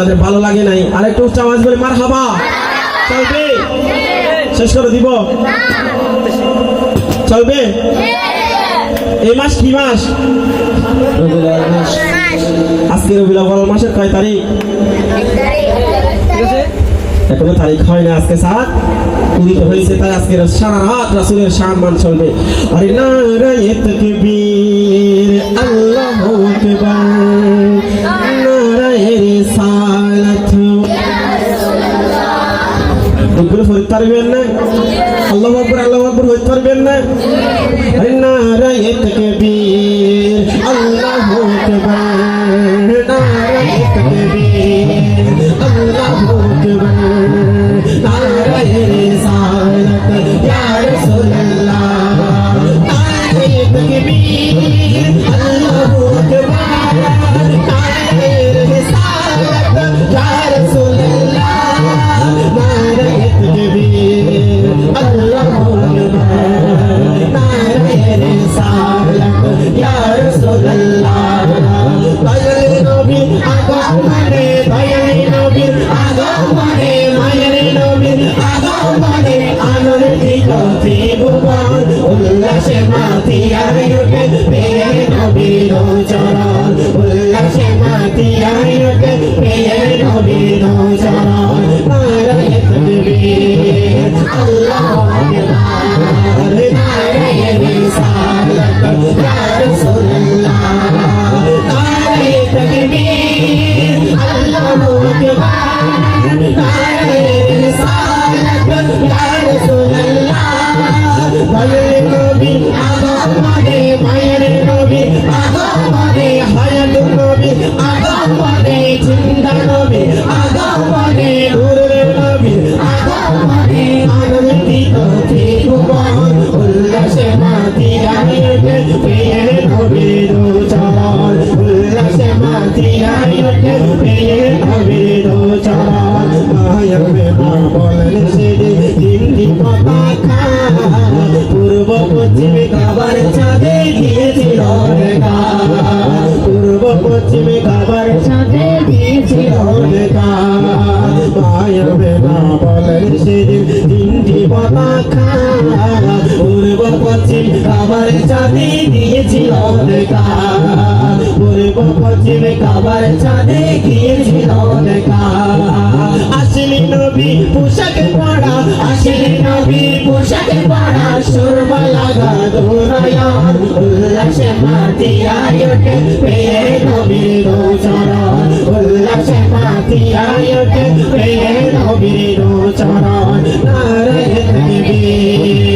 আমাদের ভালো লাগে নাই। আরেকটু উচ্চ আওয়াজ বলে মার হাবা চলবে? শেষ করে দিব। চলবে? এই মাস কি মাস? আজকে রবিউল আউয়াল মাসের কয় তারিখ? এখনও তারিখ হয় না আজকে সাত। উদিত হয়েছে তাই আজকে সারা রাত রাসুলের সম্মান চলবে। আরে নারায়ে তাকবীর তাকবীর পূর্ব পশ্চিমে খাবার ছাদে দিয়েছিল রেখা পূর্ব পশ্চিমে খাবার ছাদে দিয়েছিল রেখা বেলা বলে সেদিন তিনটি পতাকা। পূর্ব পশ্চিম খাবার ছাদে দিয়েছিল রেখা পূর্ব পশ্চিমে খাবার ছাদে গিয়েছিল দেখা আসলি নবী পোশাকে পড়া আসলি নবী পোশাকে পড়া সুরমা লাগা দোরায়ান উল্লাসে মাতিয়ায় ওঠে পেয়ে নবীর চরণ উল্লাসে মাতিয়ায় ওঠে পেয়ে নবীর রাসূলুল্লাহ দয়াল নবী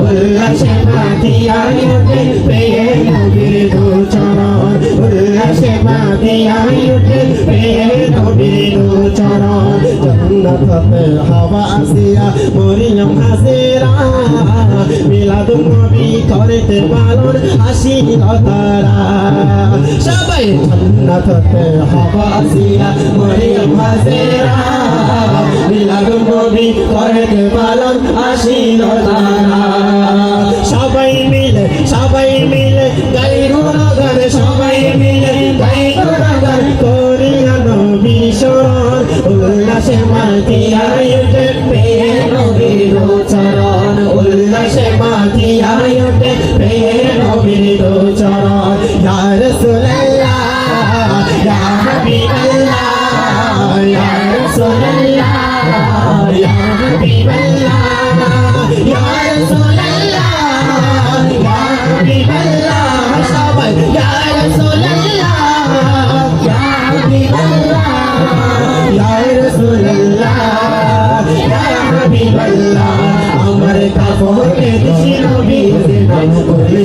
উল্লাসে ওঠে পেয়ে নবীর চরণ হাসিরা মিলাদ নবী করিতে পালন আসিল সবাই জন্নতে হাওয়া আসিয়া মরিয়ম হাসিরা মিলাদ নবী করিতে পালন আসিল তারা সবাই মিলে সবাই মিলে গাই গুণগান সবাই মিলে গাই গুণগান করিয়া নবী শরণ উল্লাসে মাতিয়া উল্লাসে মাতিয়ায়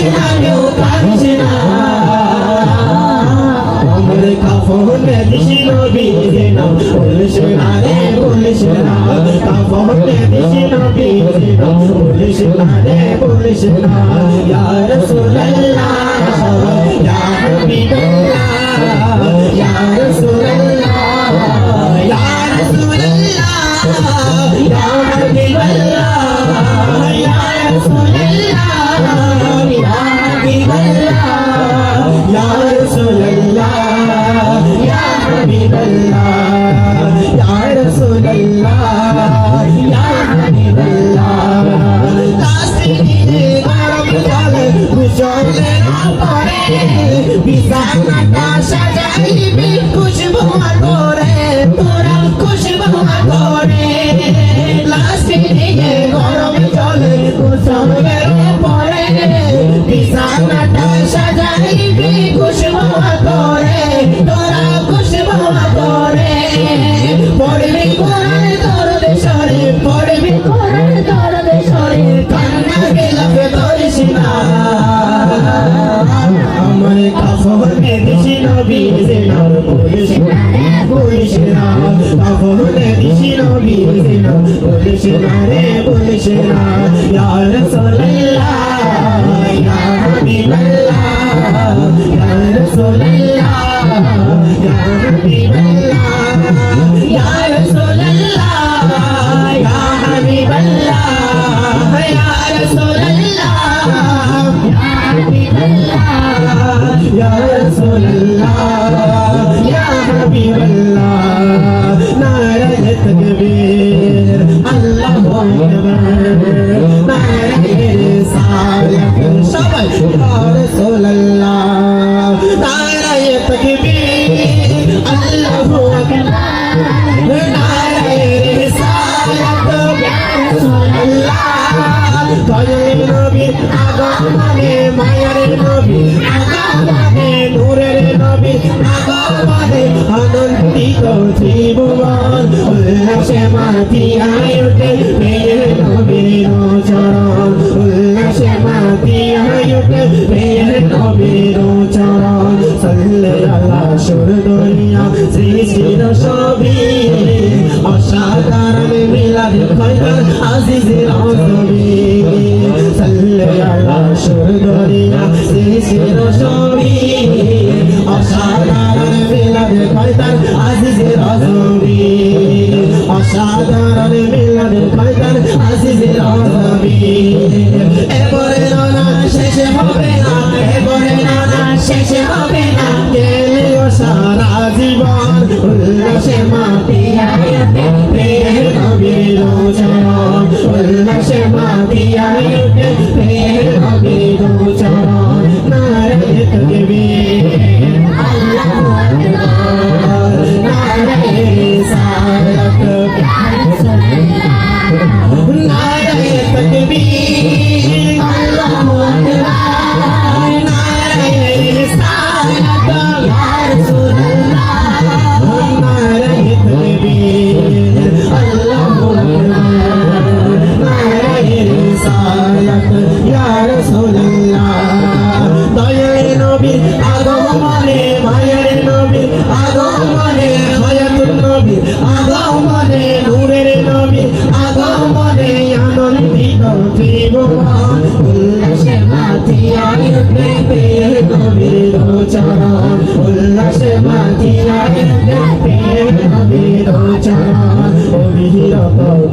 কাঁদিস না কেউ কাঁদিস না আমার কাফনে দিছি নবী নাম বলিস না রে বলিস না কাফনে দিছি নবী নাম বলিস না রে বলিস না ইয়া রাসূলুল্লাহ ইয়া হাবিবাল্লাহ ইয়া রাসূলুল্লাহ ইয়া রাসূলুল্লাহ ইয়া হাবিবাল্লাহ ইয়া রাসূলুল্লাহ ইয়া হাবিবাল্লাহ ইয়া রাসূলুল্লাহ ইয়া হাবিবাল্লাহ ইয়া রাসূলুল্লাহ ইয়া হাবিবাল্লাহ লাস্টে দিনে গরম জলে কুশলে না পড়ে বিছানাটা সাজাইবি খুশবু করে তোরা খুশবু করে লাস্টে দিনে গরম জলে কুশলে বলিস না দিছি নবী যে নাম বলিস না রে বলিস না ইয়া রাসূলুল্লাহ ইয়া হাবিবাল্লাহ ইয়া রাসূলুল্লাহ ইয়া হাবিবাল্লাহ ইয়া রাসূলুল্লাহ ইয়া হাবিবাল্লাহ ইয়া রাসূলুল্লাহ ইয়া হাবিবাল্লাহ ইয়া উল্লাসে মাতিয়ায় ওঠে প্রিয়ের নবীর চরণ উল্লাসে মাতিয়ায় ওঠে প্রিয়ের নবীর চরণ সাল্লে আল্লাহ সুর দুনিয়া, সৃষ্টির সবই অসাধারণ মিলাদ খয়র আজিজের অজমি সাল্লে আল্লাহ সুর দুনিয়া অসাধারণ মিলাদ খয়র আজিজের অজমি এবারে নানা শেষে হবে না, এবারে নানা শেষে হবে না। গেলেও সারা জীবন, উল্লাসে আয়তে প্রেম নবীর উল্লাসে মাটি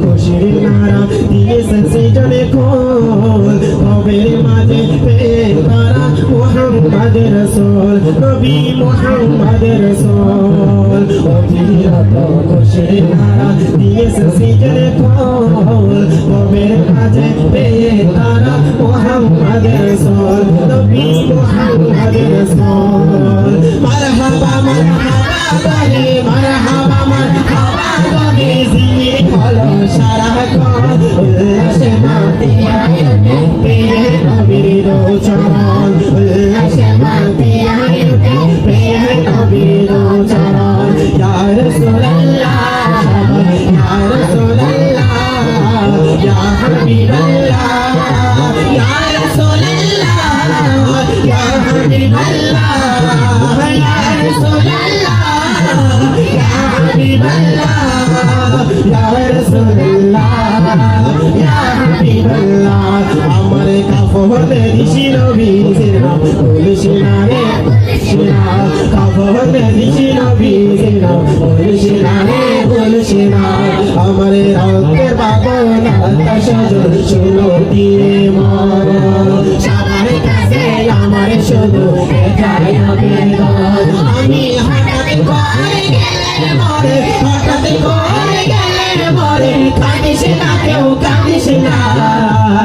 খুশির নারা দিয়েছেন সৃজনে খোল কবের মাঝে পেয়ে তারা মোহাম্মদ রসুল নবী মোহাম্মদ রসুল অবিরত খুশির নারা দিয়েছেন সৃজনে খোল কবের মাঝে পেয়ে তারা মোহাম্মদ রসুল নবী মোহাম্মদ রসুল মারহাবা মারহাবা বলে মারহাবা আমার কাফনে দিছি নবী জিনা বলিস না রে সিনা কাফনে দিছি নবী জিনা না রে বলিস না আমার রক্তের বাবনা সজল শুনো দিয়ে মর আমার শুধু এটাই আবেদন আমি হঠাৎ করে গেলে মরে হঠাৎ করে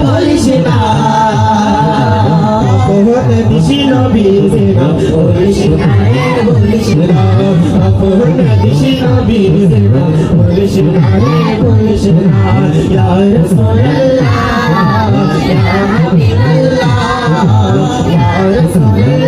বলিস না আপহনে দিছি নবী জিনা বলিস না বলিস না আপহনে দিছি নবী জিনা বলিস না বলিস না ইয়া রাসূলুল্লাহ ইয়া হাবিবাল্লাহ ইয়া রাসূলুল্লাহ।